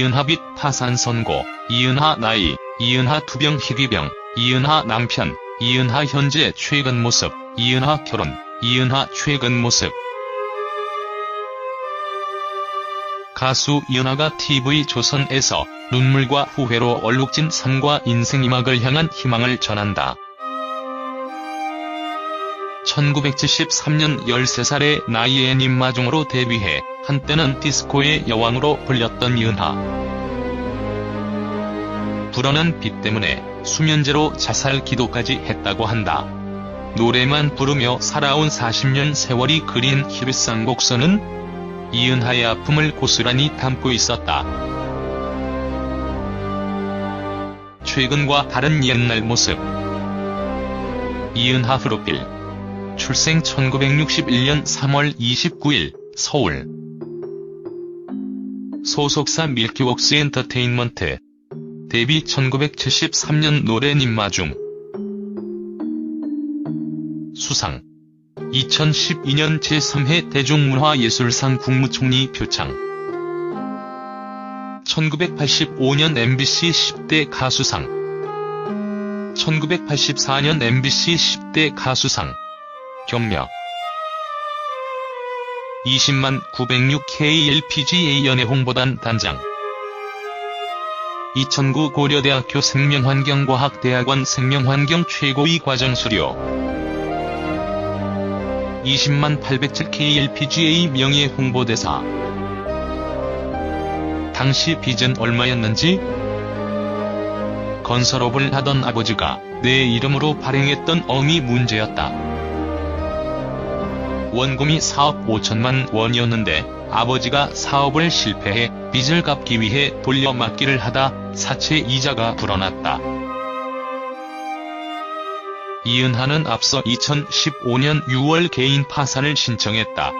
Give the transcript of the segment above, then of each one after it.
이은하 빛 파산 선고, 이은하 나이, 이은하 투병 희귀병, 이은하 남편, 이은하 현재 최근 모습, 이은하 결혼, 이은하 최근 모습. 가수 이은하가 TV조선에서 눈물과 후회로 얼룩진 삶과 인생 이막을 향한 희망을 전한다. 1973년 13살의 나이에 님마중으로 데뷔해 한때는 디스코의 여왕으로 불렸던 이은하. 불어난 빚 때문에 수면제로 자살 기도까지 했다고 한다. 노래만 부르며 살아온 40년 세월이 그린 힐상 곡선은 이은하의 아픔을 고스란히 담고 있었다. 최근과 다른 옛날 모습 이은하 프로필 출생 1961년 3월 29일 서울. 소속사 밀키웍스 엔터테인먼트. 데뷔 1973년 노래 님 마중. 수상. 2012년 제3회 대중문화예술상 국무총리 표창. 1985년 MBC 10대 가수상. 1984년 MBC 10대 가수상 경력 20만 906K LPGA 연예 홍보단 단장. 2009 고려대학교 생명환경과학대학원 생명환경 최고위 과정 수료. 20만 807K LPGA 명예 홍보대사. 당시 빚은 얼마였는지? 건설업을 하던 아버지가 내 이름으로 발행했던 어미 문제였다. 원금이 4억 5천만 원이었는데 아버지가 사업을 실패해 빚을 갚기 위해 돌려막기를 하다 사채 이자가 불어났다. 이은하는 앞서 2015년 6월 개인 파산을 신청했다.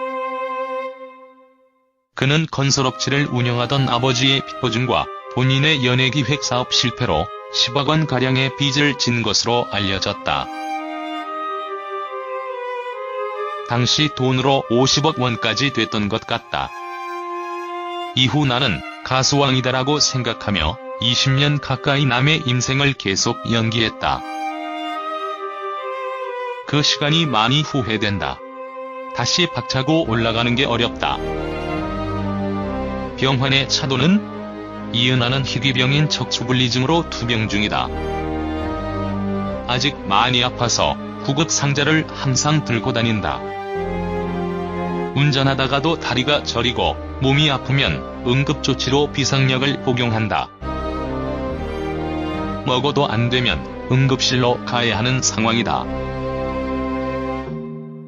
그는 건설업체를 운영하던 아버지의 빚보증과 본인의 연예기획 사업 실패로 10억 원가량의 빚을 진 것으로 알려졌다. 당시 돈으로 50억 원까지 됐던 것 같다. 이후 나는 가수왕이다라고 생각하며 20년 가까이 남의 인생을 계속 연기했다. 그 시간이 많이 후회된다. 다시 박차고 올라가는 게 어렵다. 병환의 차도는 이은하는 희귀병인 척추분리증으로 투병 중이다. 아직 많이 아파서 구급 상자를 항상 들고 다닌다. 운전하다가도 다리가 저리고 몸이 아프면 응급조치로 비상약을 복용한다. 먹어도 안 되면 응급실로 가야 하는 상황이다.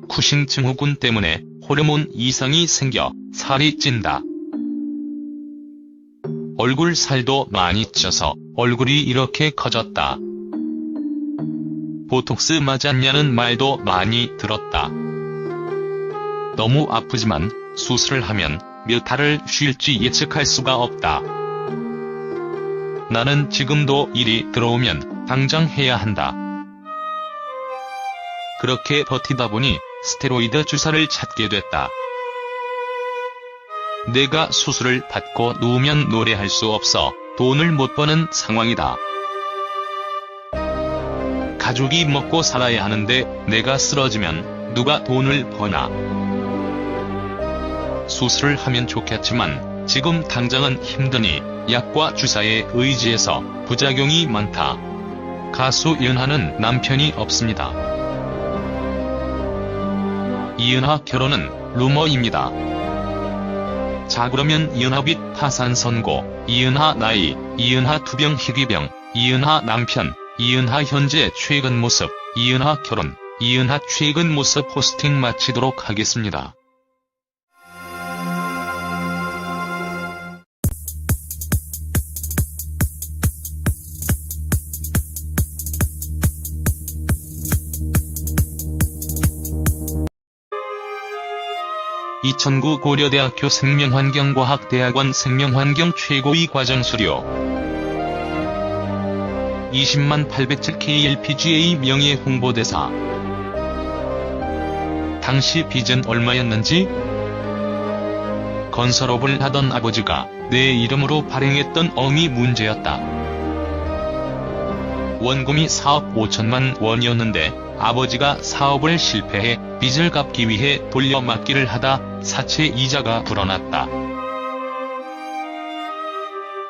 쿠신 증후군 때문에 호르몬 이상이 생겨 살이 찐다. 얼굴 살도 많이 쪄서 얼굴이 이렇게 커졌다. 보톡스 맞았냐는 말도 많이 들었다. 너무 아프지만 수술을 하면 몇 달을 쉴지 예측할 수가 없다. 나는 지금도 일이 들어오면 당장 해야 한다. 그렇게 버티다 보니 스테로이드 주사를 찾게 됐다. 내가 수술을 받고 누우면 노래할 수 없어 돈을 못 버는 상황이다. 가족이 먹고 살아야 하는데 내가 쓰러지면 누가 돈을 버나. 수술을 하면 좋겠지만 지금 당장은 힘드니 약과 주사에 의지해서 부작용이 많다. 가수 이은하는 남편이 없습니다. 이은하 결혼은 루머입니다. 자 그러면 이은하빛 파산 선고, 이은하 나이, 이은하 투병 희귀병, 이은하 남편, 이은하 현재 최근 모습, 이은하 결혼, 이은하 최근 모습 포스팅 마치도록 하겠습니다. (2009) 고려대학교 생명환경과학대학원 생명환경 최고위 과정 수료. 20만 807K LPGA 명예 홍보대사. 당시 빚은 얼마였는지? 건설업을 하던 아버지가 내 이름으로 발행했던 어미 문제였다. 원금이 4억 5천만 원이었는데 아버지가 사업을 실패해 빚을 갚기 위해 돌려막기를 하다 사채 이자가 불어났다.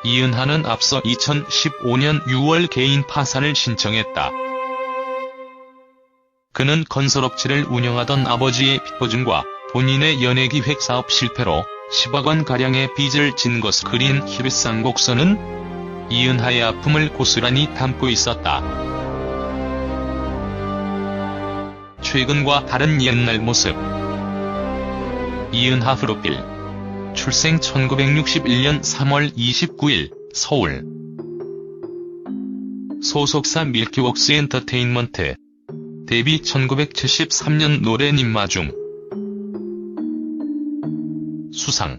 이은하는 앞서 2015년 6월 개인 파산을 신청했다. 그는 건설업체를 운영하던 아버지의 빚보증과 본인의 연예기획 사업 실패로 10억 원가량의 빚을 진 것을 그린 희비상 곡선은 이은하의 아픔을 고스란히 담고 있었다. 최근과 다른 옛날 모습. 이은하 프로필. 출생 1961년 3월 29일 서울. 소속사 밀키웍스 엔터테인먼트. 데뷔 1973년 노래 님 마중. 수상.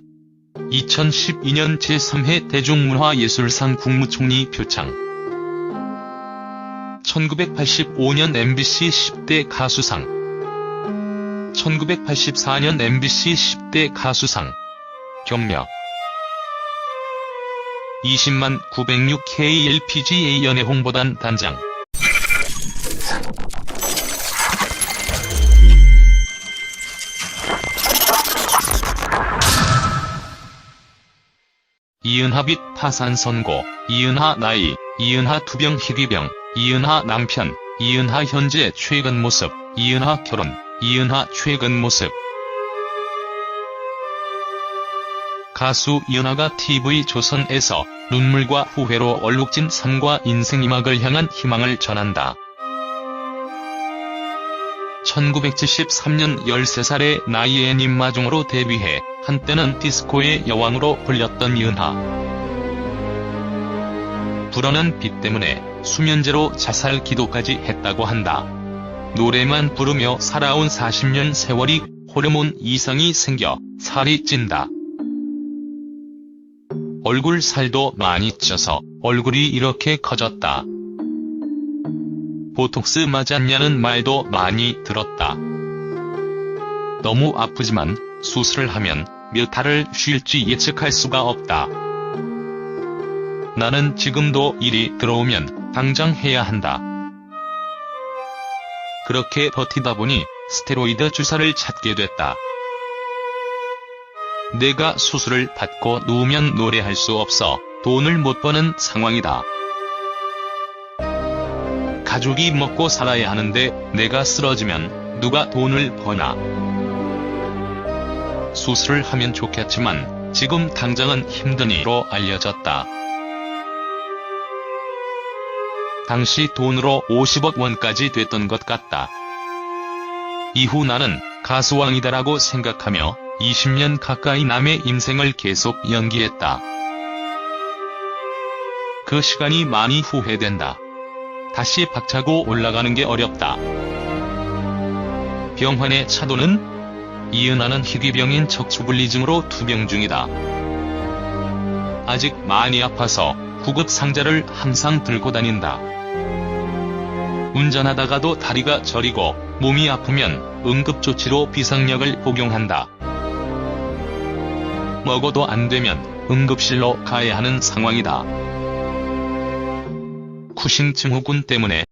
2012년 제3회 대중문화예술상 국무총리 표창 1985년 MBC 10대 가수상. 1984년 MBC 10대 가수상. 경력 20만 906K LPGA 연예 홍보단 단장. 이은하 빚 파산 선고, 이은하 나이, 이은하 투병 희귀병, 이은하 남편, 이은하 현재 최근 모습, 이은하 결혼, 이은하 최근 모습. 가수 이은하가 TV조선에서 눈물과 후회로 얼룩진 삶과 인생 이막을 향한 희망을 전한다. 1973년 13살의 나이에 님마중으로 데뷔해 한때는 디스코의 여왕으로 불렸던 이은하. 불어난 빚 때문에 수면제로 자살 기도까지 했다고 한다. 노래만 부르며 살아온 40년 세월이 호르몬 이상이 생겨 살이 찐다. 얼굴 살도 많이 쪄서 얼굴이 이렇게 커졌다. 보톡스 맞았냐는 말도 많이 들었다. 너무 아프지만 수술을 하면 몇 달을 쉴지 예측할 수가 없다. 나는 지금도 일이 들어오면 당장 해야 한다. 그렇게 버티다 보니 스테로이드 주사를 찾게 됐다. 내가 수술을 받고 누우면 노래할 수 없어 돈을 못 버는 상황이다. 가족이 먹고 살아야 하는데 내가 쓰러지면 누가 돈을 버나. 수술을 하면 좋겠지만 지금 당장은 힘드니로 알려졌다. 당시 돈으로 50억 원까지 됐던 것 같다. 이후 나는 가수왕이다라고 생각하며 20년 가까이 남의 인생을 계속 연기했다. 그 시간이 많이 후회된다. 다시 박차고 올라가는 게 어렵다. 병환의 차도는 이은하는 희귀병인 척추불리증으로 투병 중이다. 아직 많이 아파서 구급 상자를 항상 들고 다닌다. 운전하다가도 다리가 저리고 몸이 아프면 응급조치로 비상약을 복용한다. 먹어도 안 되면 응급실로 가야 하는 상황이다. 쿠신 증후군 때문에